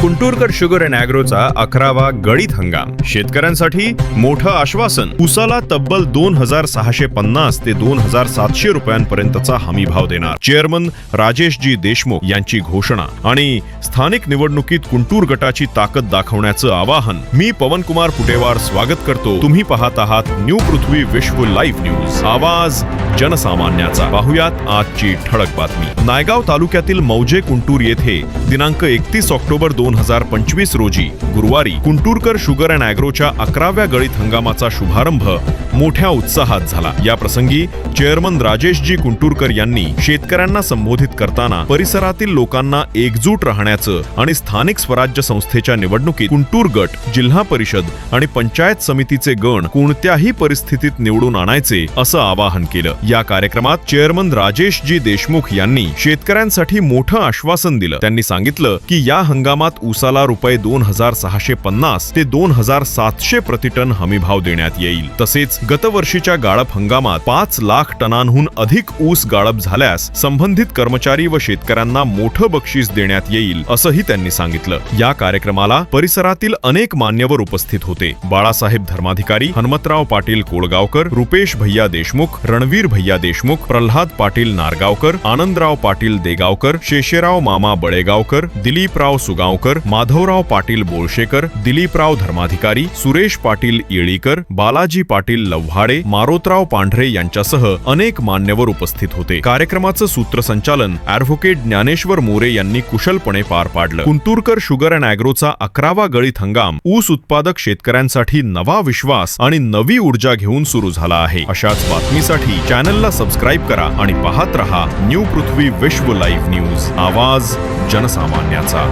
Kunturkar sugar and अॅग्रोचा अकरावा गळीत हंगाम. शेतकऱ्यांसाठी मोठं आश्वासन. उसाला तब्बल दोन हजार सहाशे पन्नास ते दोन हजार सातशे रुपयांपर्यंतचा हमी भाव देणार. चेअरमन राजेशजी देशमुख यांची घोषणा आणि स्थानिक निवडणुकीत कुंटूर गटाची ताकद दाखवण्याचं आवाहन. मी पवनकुमार पुटेवार स्वागत करतो. तुम्ही पाहत आहात न्यू पृथ्वी विश्व लाईव्ह न्यूज. आवाज जनसामान्याचा. पाहुयात आजची ठळक बातमी. नायगाव तालुक्यातील मौजे कुंटूर येथे दिनांक एकतीस ऑक्टोबर दोन हजार पंचवीस रोजी गुरुवारी कुंटूरकर शुगर अँड अॅग्रोच्या अकराव्या गळीत हंगामाचा शुभारंभ मोठ्या उत्साहात झाला. या प्रसंगी चेअरमन राजेशजी कुंटूरकर यांनी शेतकऱ्यांना संबोधित करताना परिसरातील लोकांना एकजूट राहण्याचं आणि स्थानिक स्वराज्य संस्थेच्या निवडणुकीत कुंटूर गट जिल्हा परिषद आणि पंचायत समितीचे गण कोणत्याही परिस्थितीत निवडून आणायचे असं आवाहन केलं. या कार्यक्रमात चेअरमन राजेशजी देशमुख यांनी शेतकऱ्यांसाठी मोठं आश्वासन दिलं. त्यांनी सांगितलं की या हंगामात ऊसाला रुपये दोन हजार सहाशे पन्नास ते दोन हजार सातशे प्रतिटन हमीभाव देण्यात येईल. तसेच गतवर्षीच्या गाळप हंगामात पाच लाख टनांहून अधिक ऊस गाळप झाल्यास संबंधित कर्मचारी व शेतकऱ्यांना मोठं बक्षीस देण्यात येईल असंही त्यांनी सांगितलं. या कार्यक्रमाला परिसरातील अनेक मान्यवर उपस्थित होते. बाळासाहेब धर्माधिकारी हनुमतराव पाटील कोळगावकर रुपेश भैया देशमुख रणवीर भैया देशमुख प्रल्हाद पाटील नारगावकर आनंदराव पाटील देगावकर शेषेराव मामा बळेगावकर दिलीपराव सुगावकर माधवराव पाटील बोळशेकर दिलीपराव धर्माधिकारी सुरेश पाटील येळीकर बालाजी पाटील लव्हाडे मारोतराव पांढरे यांच्यासह अनेक मान्यवर उपस्थित होते. कार्यक्रमाचं सूत्रसंचालन ऍडव्होकेट ज्ञानेश्वर मोरे यांनी कुशलपणे पार पाडलं. कुंटूरकर शुगर अँड अॅग्रोचा अकरावा गळीत हंगाम ऊस उत्पादक शेतकऱ्यांसाठी नवा विश्वास आणि नवी ऊर्जा घेऊन सुरू झाला आहे. अशाच बातमीसाठी चॅनलला सबस्क्राईब करा आणि पाहत रहा न्यू पृथ्वी विश्व लाईव्ह न्यूज. आवाज जनसामान्याचा.